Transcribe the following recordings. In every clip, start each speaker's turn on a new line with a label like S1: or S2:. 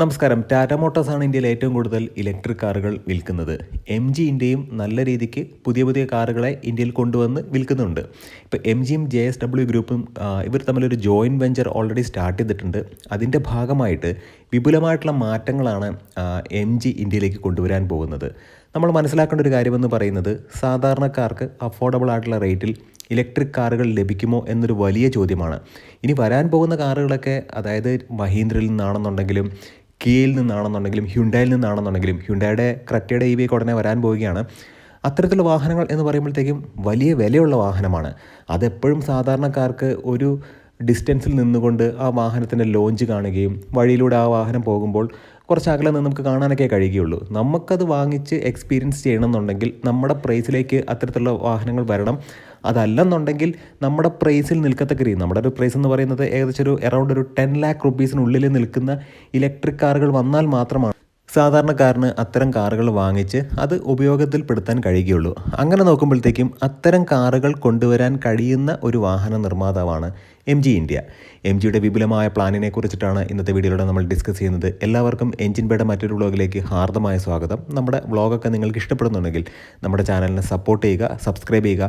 S1: നമസ്കാരം. ടാറ്റ മോട്ടോഴ്സാണ് ഇന്ത്യയിൽ ഏറ്റവും കൂടുതൽ ഇലക്ട്രിക് കാറുകൾ വിൽക്കുന്നത്. എം ജി ഇന്ത്യയും നല്ല രീതിക്ക് പുതിയ പുതിയ കാറുകളെ ഇന്ത്യയിൽ കൊണ്ടുവന്ന് വിൽക്കുന്നുണ്ട്. ഇപ്പോൾ എം ജിയും ജെ എസ് ഡബ്ല്യു ഗ്രൂപ്പും ഇവർ തമ്മിലൊരു ജോയിന്റ് വെഞ്ചർ ഓൾറെഡി സ്റ്റാർട്ട് ചെയ്തിട്ടുണ്ട്. അതിന്റെ ഭാഗമായിട്ട് വിപുലമായിട്ടുള്ള മാറ്റങ്ങളാണ് എം ജി ഇന്ത്യയിലേക്ക് കൊണ്ടുവരാൻ പോകുന്നത്. നമ്മൾ മനസ്സിലാക്കേണ്ട ഒരു കാര്യമെന്ന് പറയുന്നത് സാധാരണക്കാർക്ക് അഫോർഡബിൾ ആയിട്ടുള്ള റേറ്റിൽ ഇലക്ട്രിക് കാറുകൾ ലഭിക്കുമോ എന്നൊരു വലിയ ചോദ്യമാണ്. ഇനി വരാൻ പോകുന്ന കാറുകളൊക്കെ അതായത് മഹീന്ദ്രയിൽ നിന്നാണെന്നുണ്ടെങ്കിലും കിയയിൽ നിന്നാണെന്നുണ്ടെങ്കിലും ഹ്യുണ്ടായിൽ നിന്നാണെന്നുണ്ടെങ്കിലും ഹ്യുണ്ടായുടെ ക്രറ്റയുടെ ഇ വി ഒക്കെ ഉടനെ വരാൻ പോവുകയാണ്. അത്തരത്തിലുള്ള വാഹനങ്ങൾ എന്ന് പറയുമ്പോഴത്തേക്കും വലിയ വിലയുള്ള വാഹനമാണ്. അതെപ്പോഴും സാധാരണക്കാർക്ക് ഒരു ഡിസ്റ്റൻസിൽ നിന്നുകൊണ്ട് ആ വാഹനത്തിന്റെ ലോഞ്ച് കാണുകയും വഴിയിലൂടെ ആ വാഹനം പോകുമ്പോൾ കുറച്ച് അകലെ നിന്ന് നമുക്ക് കാണാനൊക്കെ കഴിയുകയുള്ളൂ. നമുക്കത് വാങ്ങിച്ച് എക്സ്പീരിയൻസ് ചെയ്യണമെന്നുണ്ടെങ്കിൽ നമ്മുടെ പ്രൈസിലേക്ക് അത്തരത്തിലുള്ള വാഹനങ്ങൾ വരണം. അതല്ലെന്നുണ്ടെങ്കിൽ നമ്മുടെ പ്രൈസിൽ നിൽക്കത്തക്ക രീതി. നമ്മുടെ ഒരു പ്രൈസ് എന്ന് പറയുന്നത് ഏകദേശം ഒരു അറൗണ്ട് ഒരു ടെൻ ലാക്ക് റുപ്പീസിനുള്ളിൽ നിൽക്കുന്ന ഇലക്ട്രിക് കാറുകൾ വന്നാൽ മാത്രമാണ് സാധാരണക്കാരന് അത്തരം കാറുകൾ വാങ്ങിച്ച് അത് ഉപയോഗത്തിൽപ്പെടുത്താൻ കഴിയുകയുള്ളൂ. അങ്ങനെ നോക്കുമ്പോഴത്തേക്കും അത്തരം കാറുകൾ കൊണ്ടുവരാൻ കഴിയുന്ന ഒരു വാഹന നിർമ്മാതാവാണ് എം ജി ഇന്ത്യ എം ജിയുടെ വിപുലമായ പ്ലാനിനെ കുറിച്ചിട്ടാണ് ഇന്നത്തെ വീഡിയോയിലൂടെ നമ്മൾ ഡിസ്കസ് ചെയ്യുന്നത്. എല്ലാവർക്കും എഞ്ചിൻ ബേഡ മറ്റൊരു വ്ളോഗിലേക്ക് ഹാർദമായ സ്വാഗതം. നമ്മുടെ വ്ളോഗൊക്കെ നിങ്ങൾക്ക് ഇഷ്ടപ്പെടുന്നുണ്ടെങ്കിൽ നമ്മുടെ ചാനലിനെ സപ്പോർട്ട് ചെയ്യുക സബ്സ്ക്രൈബ് ചെയ്യുക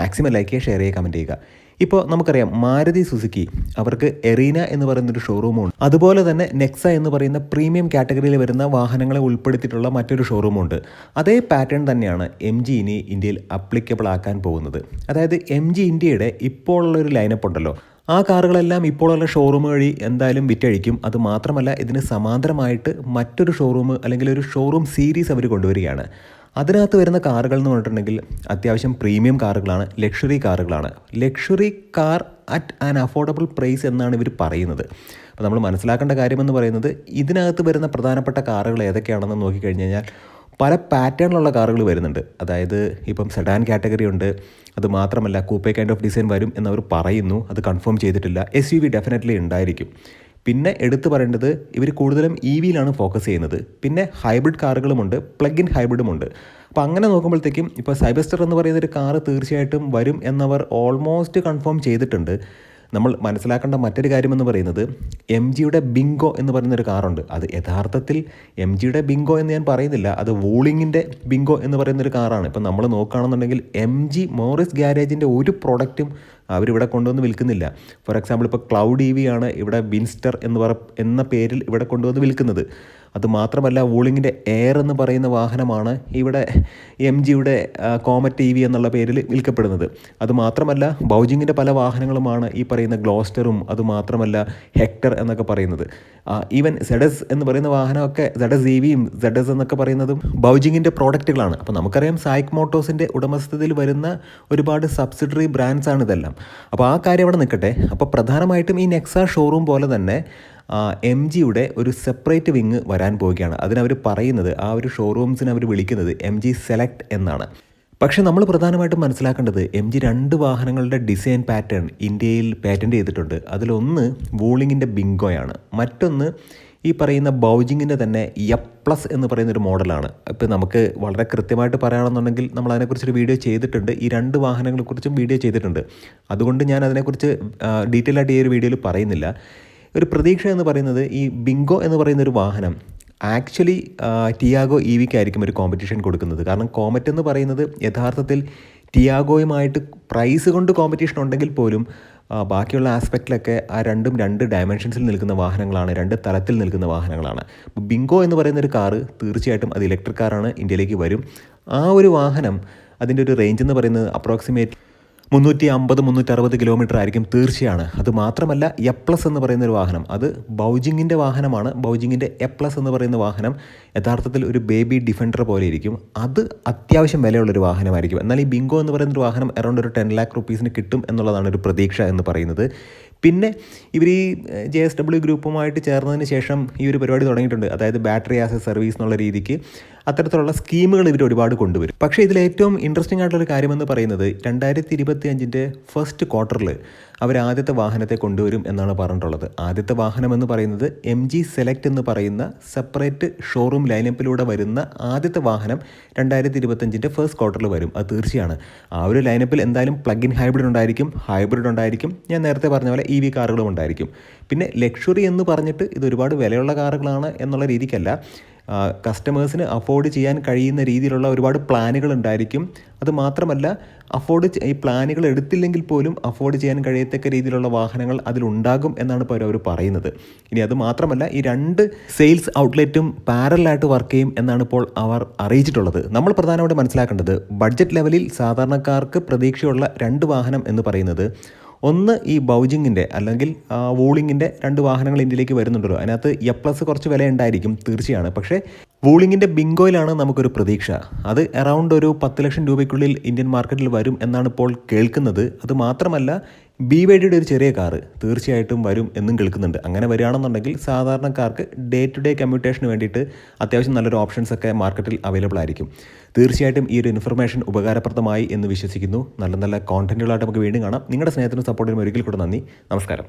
S1: മാക്സിമം ലൈക്ക് ചെയ്യുക ഷെയർ ചെയ്യുക കമന്റ് ചെയ്യുക. ഇപ്പോൾ നമുക്കറിയാം മാരുതി സുസുക്കി അവർക്ക് എറീന എന്ന് പറയുന്നൊരു ഷോറൂമുണ്ട് അതുപോലെ തന്നെ നെക്സ എന്ന് പറയുന്ന പ്രീമിയം കാറ്റഗറിയിൽ വരുന്ന വാഹനങ്ങളെ ഉൾപ്പെടുത്തിയിട്ടുള്ള മറ്റൊരു ഷോറൂമുണ്ട് അതേ പാറ്റേൺ തന്നെയാണ് എം ജി ഇനി ഇന്ത്യയിൽ അപ്ലിക്കബിൾ ആക്കാൻ പോകുന്നത്. അതായത് എം ജി ഇന്ത്യയുടെ ഇപ്പോൾ ഉള്ള ഒരു ലൈനപ്പ് ഉണ്ടല്ലോ. ആ കാറുകളെല്ലാം ഇപ്പോഴുള്ള ഷോറൂം വഴി എന്തായാലും വിറ്റഴിക്കും. അത് മാത്രമല്ല ഇതിന് സമാന്തരമായിട്ട് മറ്റൊരു ഷോറൂം അല്ലെങ്കിൽ ഒരു ഷോറൂം സീരീസ് അവർ കൊണ്ടുവരികയാണ്. അതിനകത്ത് വരുന്ന കാറുകൾ എന്ന് പറഞ്ഞിട്ടുണ്ടെങ്കിൽ അത്യാവശ്യം പ്രീമിയം കാറുകളാണ് luxury കാറുകളാണ്. Luxury car at an affordable price എന്നാണ് ഇവർ പറയുന്നത്. അപ്പോൾ നമ്മൾ മനസ്സിലാക്കേണ്ട കാര്യമെന്ന് പറയുന്നത് ഇതിനകത്ത് വരുന്ന പ്രധാനപ്പെട്ട കാറുകൾ ഏതൊക്കെയാണെന്ന് നോക്കിക്കഴിഞ്ഞ് കഴിഞ്ഞാൽ പല പാറ്റേണിലുള്ള കാറുകൾ വരുന്നുണ്ട്. അതായത് ഇപ്പം സെഡാൻ കാറ്റഗറി ഉണ്ട്. അത് മാത്രമല്ല കൂപ്പേ കൈൻഡ് ഓഫ് ഡിസൈൻ വരും എന്നവർ പറയുന്നു. അത് കൺഫേം ചെയ്തിട്ടില്ല. എസ് യു വി ഡെഫിനറ്റ്ലി ഉണ്ടായിരിക്കും. പിന്നെ എടുത്തു പറയേണ്ടത് ഇവർ കൂടുതലും ഇ വിയിലാണ് ഫോക്കസ് ചെയ്യുന്നത്. പിന്നെ ഹൈബ്രിഡ് കാറുകളുമുണ്ട് പ്ലഗ് ഇൻ ഹൈബ്രിഡുമുണ്ട് അപ്പോൾ അങ്ങനെ നോക്കുമ്പോഴത്തേക്കും ഇപ്പോൾ സൈബസ്റ്റർ എന്ന് പറയുന്ന ഒരു കാറ് തീർച്ചയായിട്ടും വരും എന്നവർ ഓൾമോസ്റ്റ് കൺഫേം ചെയ്തിട്ടുണ്ട്. നമ്മൾ മനസ്സിലാക്കേണ്ട മറ്റൊരു കാര്യമെന്ന് പറയുന്നത് എം ജിയുടെ ബിങ്കോ എന്ന് പറയുന്നൊരു കാറുണ്ട് അത് യഥാർത്ഥത്തിൽ എം ജിയുടെ ബിങ്കോ എന്ന് ഞാൻ പറയുന്നില്ല. അത് വൂളിങ്ങിന്റെ ബിങ്കോ എന്ന് പറയുന്നൊരു കാറാണ് ഇപ്പം നമ്മൾ നോക്കുകയാണെന്നുണ്ടെങ്കിൽ എം ജി മോറിസ് ഗ്യാരേജിന്റെ ഒരു പ്രോഡക്റ്റും അവരിവിടെ കൊണ്ടുവന്ന് വിൽക്കുന്നില്ല. ഫോർ എക്സാമ്പിൾ ഇപ്പോൾ ക്ലൗഡ് ഇ വി ആണ് ഇവിടെ വിൻസ്റ്റർ എന്ന് പറ എന്ന പേരിൽ ഇവിടെ കൊണ്ടുവന്ന് വിൽക്കുന്നത്. അത് മാത്രമല്ല വൂളിങ്ങിന്റെ എയർ എന്ന് പറയുന്ന വാഹനമാണ് ഇവിടെ എം ജിയുടെ കോമറ്റ് ഇ വി എന്നുള്ള പേരിൽ വിൽക്കപ്പെടുന്നത്. അതുമാത്രമല്ല ബൗജിങ്ങിന്റെ പല വാഹനങ്ങളുമാണ് ഈ പറയുന്ന ഗ്ലോസ്റ്ററും അതുമാത്രമല്ല ഹെക്ടർ എന്നൊക്കെ പറയുന്നത്. ഈവൻ സെഡസ് എന്ന് പറയുന്ന വാഹനമൊക്കെ സെഡസ് ഇ വിയും സെഡസ് എന്നൊക്കെ പറയുന്നതും ബൗജിങ്ങിന്റെ പ്രോഡക്റ്റുകളാണ്. അപ്പോൾ നമുക്കറിയാം സായിക് മോട്ടോഴ്സിന്റെ ഉടമസ്ഥതയിൽ വരുന്ന ഒരുപാട് സബ്സിഡറി ബ്രാൻഡ്സാണ് ഇതെല്ലാം. അപ്പോൾ ആ കാര്യം അവിടെ നിൽക്കട്ടെ. അപ്പോൾ പ്രധാനമായിട്ടും ഈ നെക്സ ഷോറൂം പോലെ തന്നെ എം ജിയുടെ ഒരു സെപ്പറേറ്റ് വിങ് വരാൻ പോവുകയാണ്. അതിനവർ പറയുന്നത് ആ ഒരു ഷോറൂംസിന് അവർ വിളിക്കുന്നത് എം ജി സെലക്ട് എന്നാണ്. പക്ഷേ നമ്മൾ പ്രധാനമായിട്ടും മനസ്സിലാക്കേണ്ടത് എം ജി രണ്ട് വാഹനങ്ങളുടെ ഡിസൈൻ പാറ്റേൺ ഇന്ത്യയിൽ പാറ്റന്റ് ചെയ്തിട്ടുണ്ട്. അതിലൊന്ന് വൂളിങ്ങിന്റെ ബിങ്കോയാണ്. മറ്റൊന്ന് ഈ പറയുന്ന ബൗജിങ്ങിന്റെ തന്നെ എഫ് പ്ലസ് എന്ന് പറയുന്ന ഒരു മോഡലാണ്. ഇപ്പോൾ നമുക്ക് വളരെ കൃത്യമായിട്ട് പറയുകയാണെന്നുണ്ടെങ്കിൽ നമ്മൾ അതിനെക്കുറിച്ചൊരു വീഡിയോ ചെയ്തിട്ടുണ്ട്. ഈ രണ്ട് വാഹനങ്ങളെക്കുറിച്ചും വീഡിയോ ചെയ്തിട്ടുണ്ട്. അതുകൊണ്ട് ഞാൻ അതിനെക്കുറിച്ച് ഡീറ്റെയിൽ ആയിട്ട് ഈ ഒരു വീഡിയോയിൽ പറയുന്നില്ല. ഒരു പ്രതീക്ഷ എന്ന് പറയുന്നത് ഈ ബിങ്കോ എന്ന് പറയുന്ന ഒരു വാഹനം ആക്ച്വലി ടിയാഗോ ഇ വിക്കായിരിക്കും ഒരു കോമ്പറ്റീഷൻ കൊടുക്കുന്നത്. കാരണം കോമറ്റ് എന്ന് പറയുന്നത് യഥാർത്ഥത്തിൽ ടിയാഗോയുമായിട്ട് പ്രൈസ് കൊണ്ട് കോമ്പറ്റീഷൻ ഉണ്ടെങ്കിൽ പോലും ബാക്കിയുള്ള ആസ്പെക്റ്റിലൊക്കെ ആ രണ്ടും രണ്ട് ഡയമെൻഷൻസിൽ നിൽക്കുന്ന വാഹനങ്ങളാണ് രണ്ട് തലത്തിൽ നിൽക്കുന്ന വാഹനങ്ങളാണ്. ബിങ്കോ എന്ന് പറയുന്ന ഒരു കാറ് തീർച്ചയായിട്ടും അത് ഇലക്ട്രിക് കാറാണ് ഇന്ത്യയിലേക്ക് വരും. ആ ഒരു വാഹനം അതിന്റെ ഒരു റേഞ്ച് എന്ന് പറയുന്നത് അപ്രോക്സിമേറ്റ് മുന്നൂറ്റി അമ്പത് മുന്നൂറ്റി അറുപത് കിലോമീറ്റർ ആയിരിക്കും. തീർച്ചയാണ്. അത് മാത്രമല്ല എ പ്ലസ് എന്ന് പറയുന്ന ഒരു വാഹനം. അത് ബൗജിങ്ങിന്റെ വാഹനമാണ്. ബൗജിങ്ങിന്റെ എ പ്ലസ് എന്ന് പറയുന്ന വാഹനം യഥാർത്ഥത്തിൽ ഒരു ബേബി ഡിഫൻഡർ പോലെ ഇരിക്കും. അത് അത്യാവശ്യം വിലയുള്ളൊരു വാഹനമായിരിക്കും. എന്നാൽ ഈ ബിങ്കോ എന്ന് പറയുന്ന ഒരു വാഹനം അറൗണ്ട് ഒരു ടെൻ ലാക്ക് റുപ്പീസിന് കിട്ടും എന്നുള്ളതാണ് ഒരു പ്രതീക്ഷ എന്ന് പറയുന്നത്. പിന്നെ ഇവർ ഈ ജെ എസ് ഡബ്ല്യു ഗ്രൂപ്പുമായിട്ട് ചേർന്നതിന് ശേഷം ഈ ഒരു പരിപാടി തുടങ്ങിയിട്ടുണ്ട്. അതായത് ബാറ്ററി ആസ് എ സർവീസ് എന്നുള്ള രീതിക്ക് അത്തരത്തിലുള്ള സ്കീമുകൾ ഇവർ ഒരുപാട് കൊണ്ടുവരും. പക്ഷേ ഇതിൽ ഏറ്റവും ഇൻട്രസ്റ്റിംഗ് ആയിട്ടുള്ള കാര്യമെന്ന് പറയുന്നത് രണ്ടായിരത്തി ഇരുപത്തി അഞ്ചിന്റെ ഫസ്റ്റ് ക്വാർട്ടറിൽ അവർ ആദ്യത്തെ വാഹനത്തെ കൊണ്ടുവരും എന്നാണ് പറഞ്ഞിട്ടുള്ളത്. ആദ്യത്തെ വാഹനം എന്ന് പറയുന്നത് എം ജി സെലക്ട് എന്ന് പറയുന്ന സെപ്പറേറ്റ് ഷോറൂം ലൈനപ്പിലൂടെ വരുന്ന ആദ്യത്തെ വാഹനം രണ്ടായിരത്തി ഇരുപത്തഞ്ചിന്റെ ഫസ്റ്റ് ക്വാർട്ടറിൽ വരും. അത് തീർച്ചയാണ്. ആ ഒരു ലൈനപ്പിൽ എന്തായാലും പ്ലഗ് ഇൻ ഹൈബ്രിഡ് ഉണ്ടായിരിക്കും. ഹൈബ്രിഡ് ഉണ്ടായിരിക്കും. ഞാൻ നേരത്തെ പറഞ്ഞ പോലെ ഇ വി കാറുകളും ഉണ്ടായിരിക്കും. പിന്നെ ലക്ഷറി എന്ന് പറഞ്ഞിട്ട് ഇത് ഒരുപാട് വിലയുള്ള കാറുകളാണ് എന്നുള്ള രീതിക്കല്ല. കസ്റ്റമേഴ്സിന് അഫോർഡ് ചെയ്യാൻ കഴിയുന്ന രീതിയിലുള്ള ഒരുപാട് പ്ലാനുകൾ ഉണ്ടായിരിക്കും. അത് മാത്രമല്ല അഫോർഡ് ഈ പ്ലാനുകൾ എടുത്തില്ലെങ്കിൽ പോലും അഫോർഡ് ചെയ്യാൻ കഴിയത്തക്ക രീതിയിലുള്ള വാഹനങ്ങൾ അതിലുണ്ടാകും എന്നാണ് ഇപ്പോൾ അവർ പറയുന്നത്. ഇനി അത് മാത്രമല്ല ഈ രണ്ട് സെയിൽസ് ഔട്ട്ലെറ്റും പാരലായിട്ട് വർക്ക് ചെയ്യും എന്നാണ് ഇപ്പോൾ അവർ അറിയിച്ചിട്ടുള്ളത്. നമ്മൾ പ്രധാനമായിട്ട് മനസ്സിലാക്കേണ്ടത് ബഡ്ജറ്റ് ലെവലിൽ സാധാരണക്കാർക്ക് പ്രതീക്ഷയുള്ള രണ്ട് വാഹനം എന്ന് പറയുന്നത് ഒന്ന് ഈ ബൗജിങ്ങിന്റെ അല്ലെങ്കിൽ വോളിങ്ങിന്റെ രണ്ട് വാഹനങ്ങൾ ഇന്ത്യയിലേക്ക് വരുന്നുണ്ടല്ലോ. അതിനകത്ത് എ പ്ലസ് കുറച്ച് വില ഉണ്ടായിരിക്കും തീർച്ചയാണ്. പക്ഷേ വൂളിങ്ങിന്റെ ബിങ്കോയിലാണ് നമുക്കൊരു പ്രതീക്ഷ. അത് അറൗണ്ട് ഒരു പത്ത് ലക്ഷം രൂപയ്ക്കുള്ളിൽ ഇന്ത്യൻ മാർക്കറ്റിൽ വരും എന്നാണ് ഇപ്പോൾ കേൾക്കുന്നത്. അത് മാത്രമല്ല ബി വൈ ഡിയുടെ ഒരു ചെറിയ കാറ് തീർച്ചയായിട്ടും വരും എന്നും കേൾക്കുന്നുണ്ട്. അങ്ങനെ വരികയാണെന്നുണ്ടെങ്കിൽ സാധാരണക്കാർക്ക് ഡേ ടു ഡേ കമ്മ്യൂട്ടേഷന് വേണ്ടിയിട്ട് അത്യാവശ്യം നല്ലൊരു ഓപ്ഷൻസ് ഒക്കെ മാർക്കറ്റിൽ അവൈലബിൾ ആയിരിക്കും. തീർച്ചയായിട്ടും ഈ ഒരു ഇൻഫർമേഷൻ ഉപകാരപ്രദമായി എന്ന് വിശ്വസിക്കുന്നു. നല്ല നല്ല കോണ്ടന്റുകളായിട്ട് നമുക്ക് വീണ്ടും കാണാം. നിങ്ങളുടെ സ്നേഹത്തിനും സപ്പോർട്ടിനും ഒരിക്കൽ കൂടെ നന്ദി. നമസ്കാരം.